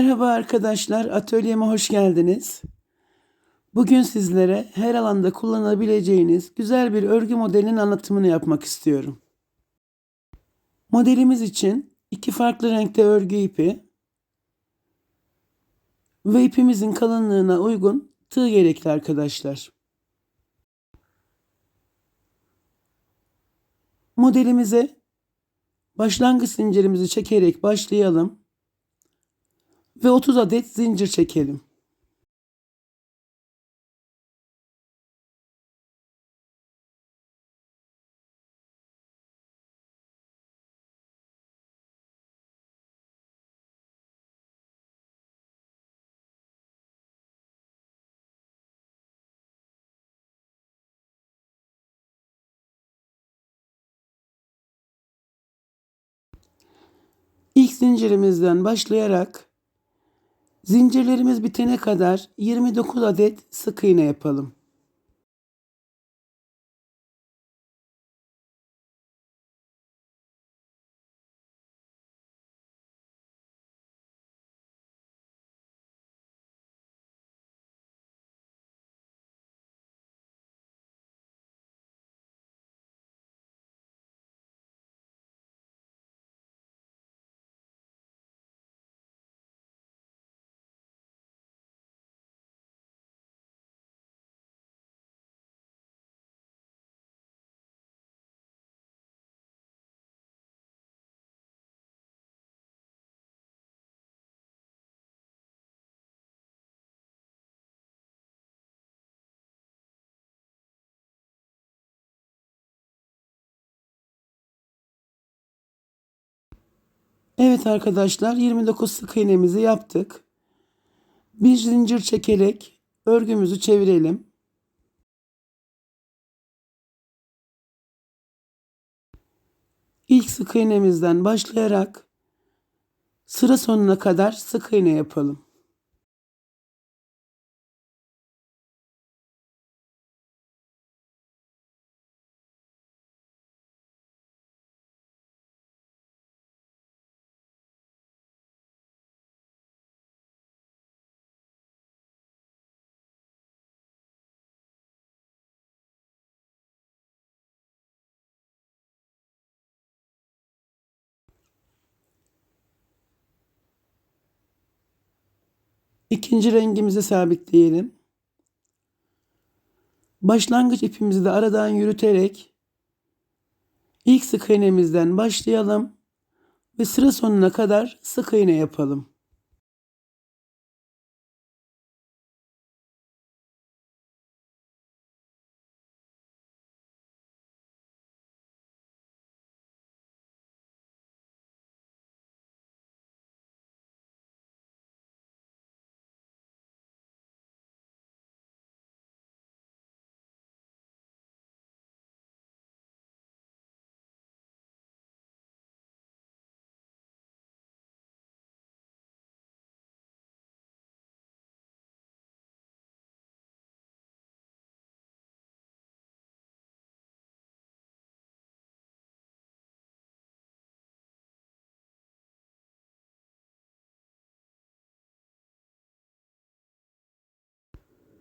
Merhaba arkadaşlar, atölyeme hoş geldiniz. Bugün sizlere her alanda kullanabileceğiniz güzel bir örgü modelinin anlatımını yapmak istiyorum. Modelimiz için iki farklı renkte örgü ipi ve ipimizin kalınlığına uygun tığ gerekli arkadaşlar. Modelimize başlangıç zincirimizi çekerek başlayalım ve 30 adet zincir çekelim. İlk zincirimizden başlayarak zincirlerimiz bitene kadar 29 adet sık iğne yapalım. Evet arkadaşlar 29 sık iğnemizi yaptık. Bir zincir çekerek örgümüzü çevirelim. İlk sık iğnemizden başlayarak sıra sonuna kadar sık iğne yapalım. İkinci rengimizi sabitleyelim. Başlangıç ipimizi de aradan yürüterek ilk sık iğnemizden başlayalım ve sıra sonuna kadar sık iğne yapalım.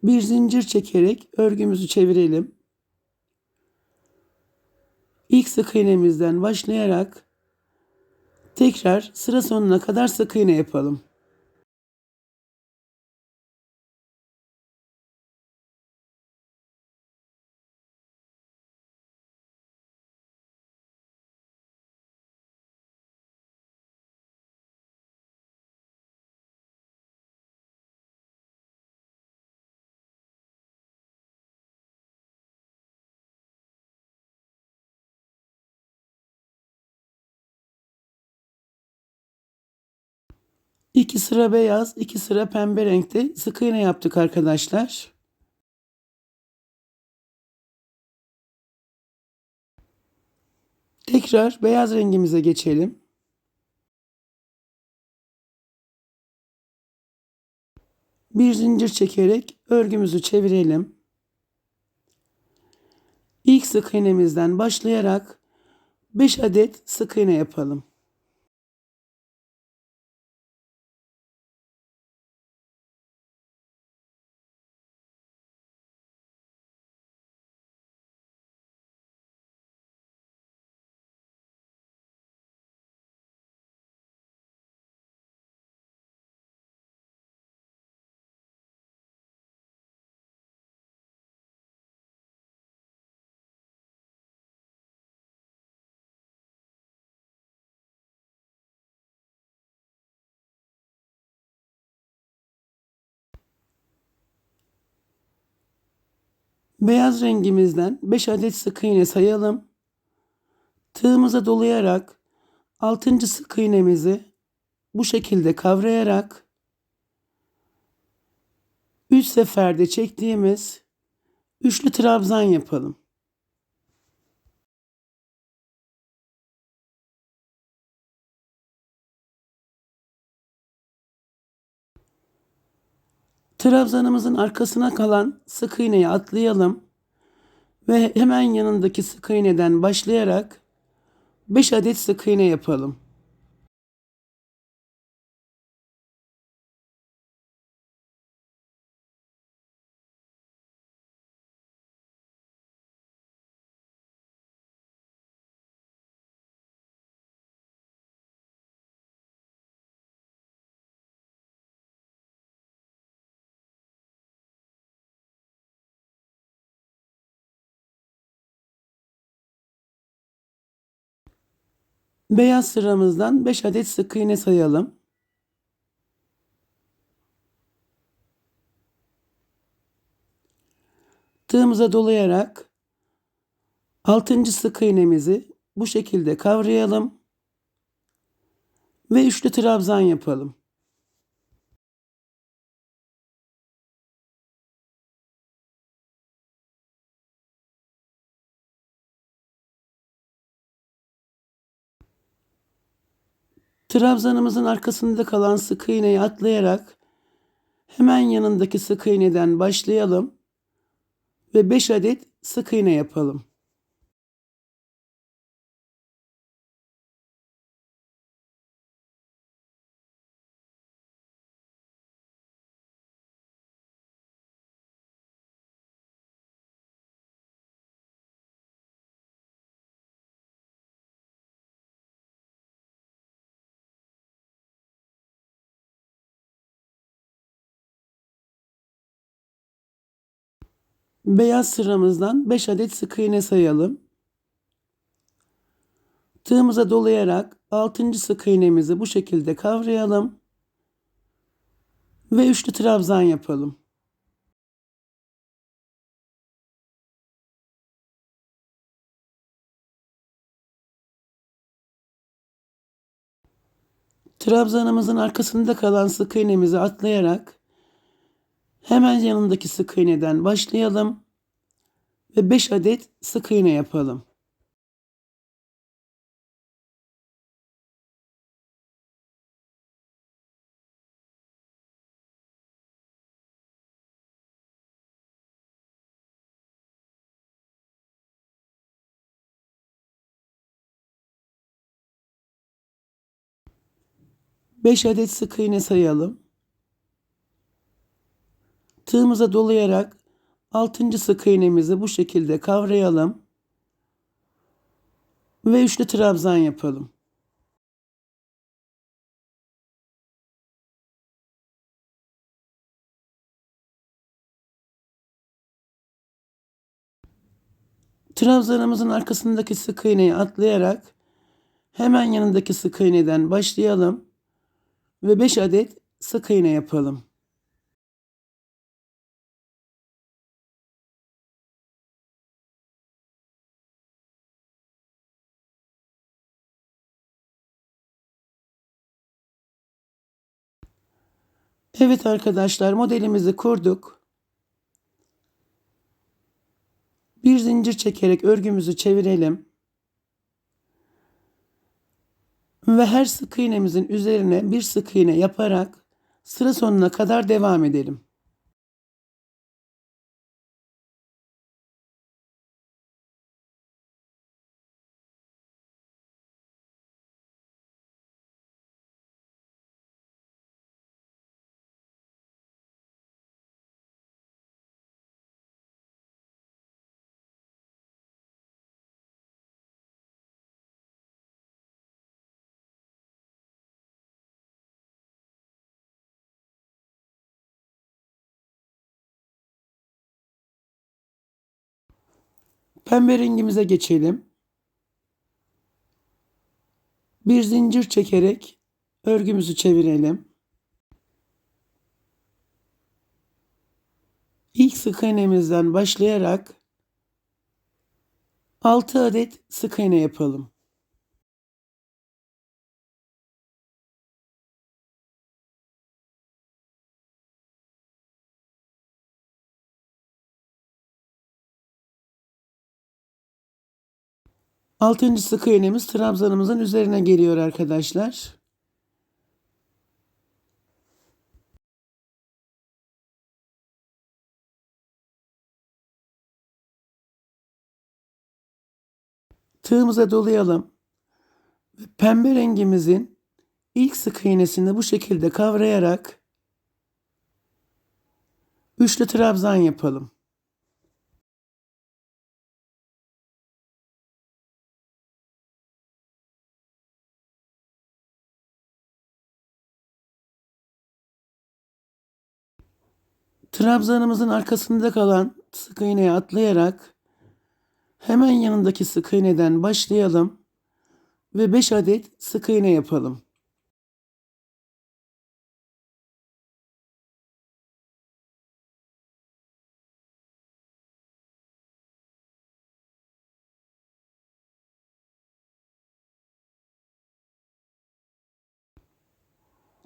Bir zincir çekerek örgümüzü çevirelim. İlk sık iğnemizden başlayarak tekrar sıra sonuna kadar sık iğne yapalım. İki sıra beyaz, iki sıra pembe renkte sık iğne yaptık arkadaşlar. Tekrar beyaz rengimize geçelim. Bir zincir çekerek örgümüzü çevirelim. İlk sık iğnemizden başlayarak 5 adet sık iğne yapalım. Beyaz rengimizden 5 adet sık iğne sayalım. Tığımıza dolayarak 6. sık iğnemizi bu şekilde kavrayarak 3 seferde çektiğimiz üçlü trabzan yapalım. Trabzanımızın arkasına kalan sık iğneyi atlayalım ve hemen yanındaki sık iğneden başlayarak 5 adet sık iğne yapalım. Beyaz sıramızdan 5 adet sık iğne sayalım. Tığımıza dolayarak 6. sık iğnemizi bu şekilde kavrayalım ve üçlü trabzan yapalım. Trabzanımızın arkasında kalan sık iğneyi atlayarak hemen yanındaki sık iğneden başlayalım ve 5 adet sık iğne yapalım. Beyaz sıramızdan 5 adet sık iğne sayalım. Tığımıza dolayarak 6. sık iğnemizi bu şekilde kavrayalım ve üçlü trabzan yapalım. Trabzanımızın arkasında kalan sık iğnemizi atlayarak hemen yanındaki sık iğneden başlayalım ve 5 adet sık iğne yapalım. Beş adet sık iğne sayalım. Tığımıza dolayarak 6. sık iğnemizi bu şekilde kavrayalım ve üçlü trabzan yapalım. Trabzanımızın arkasındaki sık iğneyi atlayarak hemen yanındaki sık iğneden başlayalım ve 5 adet sık iğne yapalım. Evet arkadaşlar modelimizi kurduk. Bir zincir çekerek örgümüzü çevirelim. Ve her sık iğnemizin üzerine bir sık iğne yaparak sıra sonuna kadar devam edelim. Pembe rengimize geçelim. Bir zincir çekerek örgümüzü çevirelim. İlk sık iğnemizden başlayarak 6 adet sık iğne yapalım. Altıncı sık iğnemiz trabzanımızın üzerine geliyor arkadaşlar. Tığımıza dolayalım. Pembe rengimizin ilk sık iğnesini bu şekilde kavrayarak üçlü trabzan yapalım. Trabzanımızın arkasında kalan sık iğneye atlayarak hemen yanındaki sık iğneden başlayalım ve 5 adet sık iğne yapalım.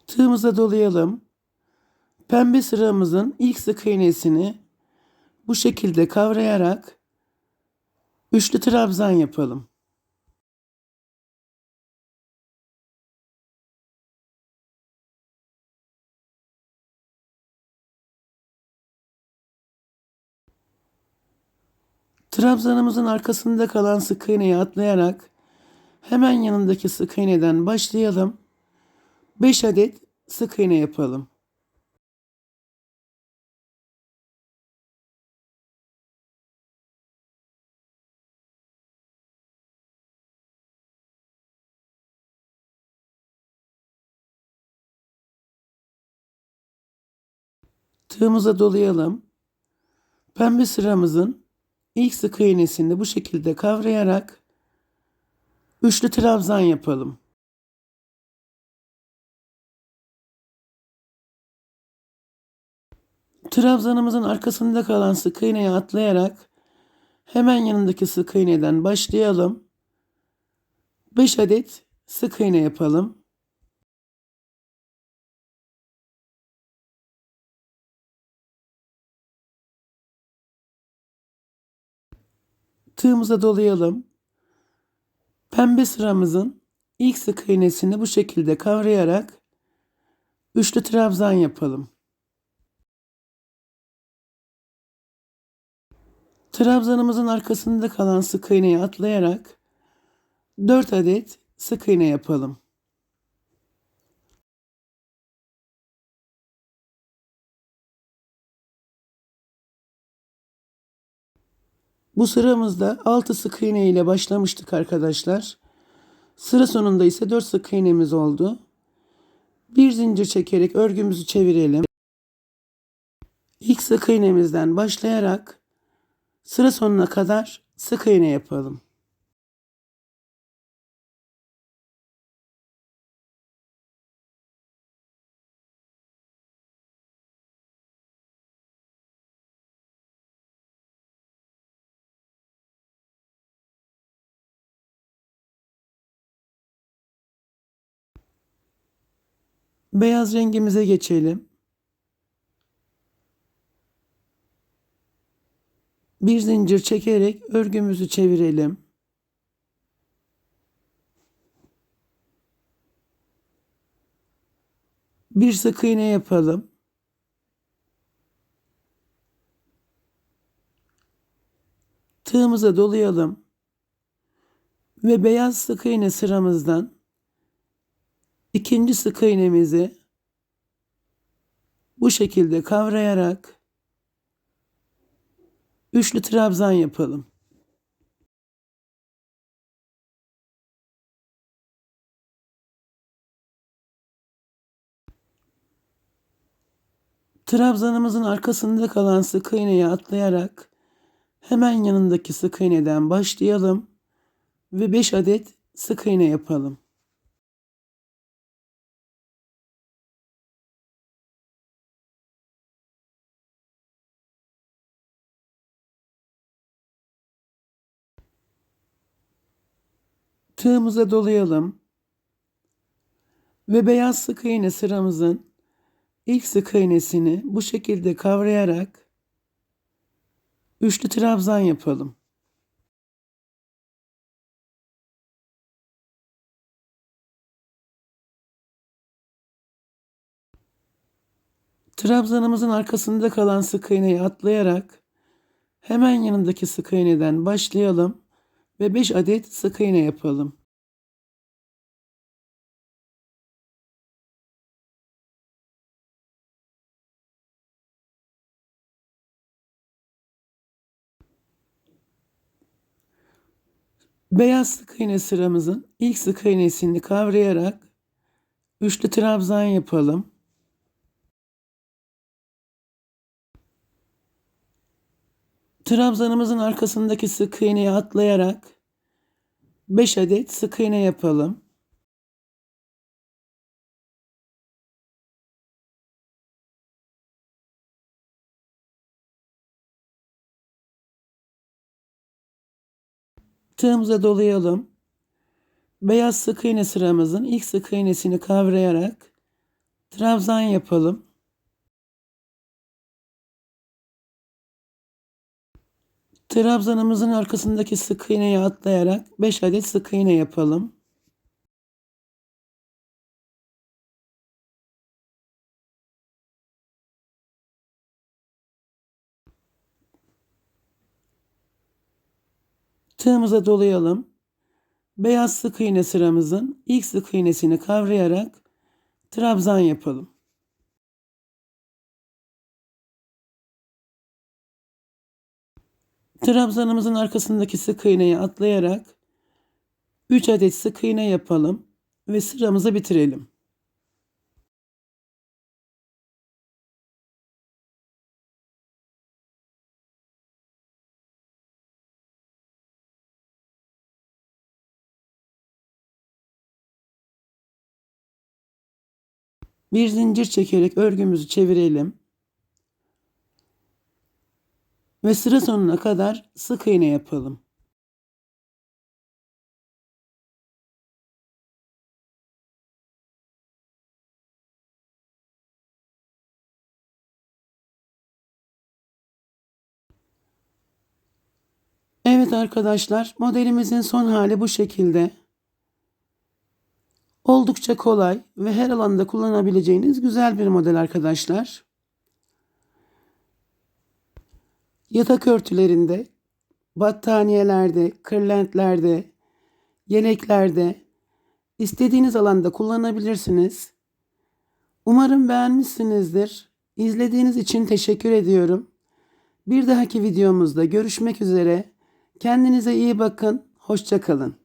Tığımıza dolayalım. Pembe sıramızın ilk sık iğnesini bu şekilde kavrayarak üçlü trabzan yapalım. Trabzanımızın arkasında kalan sık iğneyi atlayarak hemen yanındaki sık iğneden başlayalım. 5 adet sık iğne yapalım. Tığımıza dolayalım. Pembe sıramızın ilk sık iğnesini bu şekilde kavrayarak üçlü trabzan yapalım. Trabzanımızın arkasında kalan sık iğneye atlayarak hemen yanındaki sık iğneden başlayalım. 5 adet sık iğne yapalım. Tığımıza dolayalım. Pembe sıramızın ilk sık iğnesini bu şekilde kavrayarak üçlü trabzan yapalım. Trabzanımızın arkasında kalan sık iğneyi atlayarak 4 adet sık iğne yapalım. Bu sıramızda 6 sık iğne ile başlamıştık arkadaşlar. Sıra sonunda ise 4 sık iğnemiz oldu. Bir zincir çekerek örgümüzü çevirelim. İlk sık iğnemizden başlayarak sıra sonuna kadar sık iğne yapalım. Beyaz rengimize geçelim. Bir zincir çekerek örgümüzü çevirelim. Bir sık iğne yapalım. Tığımıza dolayalım. Ve beyaz sık iğne sıramızdan ikinci sık iğnemizi bu şekilde kavrayarak üçlü trabzan yapalım. Trabzanımızın arkasında kalan sık iğneyi atlayarak hemen yanındaki sık iğneden başlayalım ve 5 adet sık iğne yapalım. Tığımıza dolayalım. Ve beyaz sık iğne sıramızın ilk sık iğnesini bu şekilde kavrayarak üçlü trabzan yapalım. Trabzanımızın arkasında kalan sık iğneyi atlayarak hemen yanındaki sık iğneden başlayalım ve 5 adet sık iğne yapalım. Beyaz sık iğne sıramızın ilk sık iğnesini kavrayarak üçlü trabzan yapalım. Trabzanımızın arkasındaki sık iğneyi atlayarak 5 adet sık iğne yapalım. Tığımıza dolayalım. Beyaz sık iğne sıramızın ilk sık iğnesini kavrayarak trabzan yapalım. Trabzanımızın arkasındaki sık iğneyi atlayarak 5 adet sık iğne yapalım. Tığımıza dolayalım. Beyaz sık iğne sıramızın ilk sık iğnesini kavrayarak trabzan yapalım. Trabzanımızın arkasındaki sık iğneyi atlayarak 3 adet sık iğne yapalım ve sıramızı bitirelim. Bir zincir çekerek örgümüzü çevirelim. Ve sıra sonuna kadar sık iğne yapalım. Evet arkadaşlar modelimizin son hali bu şekilde. Oldukça kolay ve her alanda kullanabileceğiniz güzel bir model arkadaşlar. Yatak örtülerinde, battaniyelerde, kırlentlerde, yeleklerde istediğiniz alanda kullanabilirsiniz. Umarım beğenmişsinizdir. İzlediğiniz için teşekkür ediyorum. Bir dahaki videomuzda görüşmek üzere. Kendinize iyi bakın. Hoşçakalın.